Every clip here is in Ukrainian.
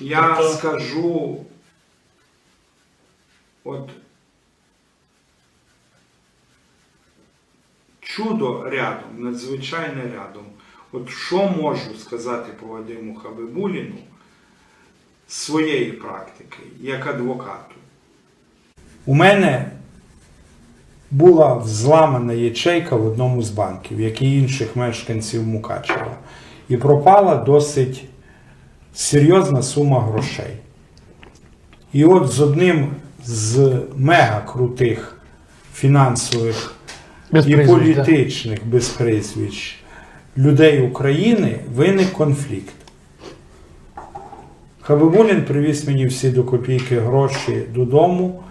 Я Тобто- скажу, от чудо рядом, надзвичайне рядом. От що можу сказати по Вадиму Хабибуліну з своєї практики, як адвокату? У мене була взламана ячейка в одному з банків, як і інших мешканців Мукачева. І пропала досить серйозна сума грошей. І от з одним з мега крутих фінансових і політичних без прізвищ людей України виник конфлікт. Хабибулін привіз мені всі до копійки гроші додому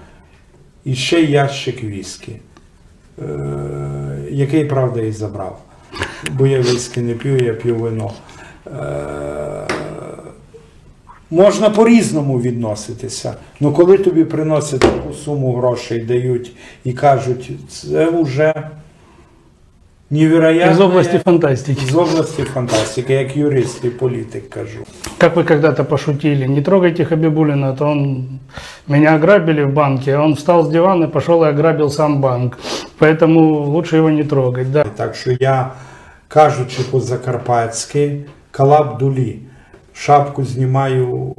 і ще ящик віскі, е, який, правда, і забрав. Бо я віскі не п'ю, я п'ю вино. Е, Можна по-різному відноситися. Ну коли тобі приносять таку суму грошей, дають і кажуть, це вже невероятне. Из области фантастики. З області фантастики, як юрист і політик кажу. Как вы когда-то пошутили, не трогайте Хабибулина, то он меня ограбили в банке, а он встал с дивана, пошел и ограбил сам банк. Поэтому лучше его не трогать, да. Так що я, кажучи по-закарпатськи, калаб дулі. Шапку знімаю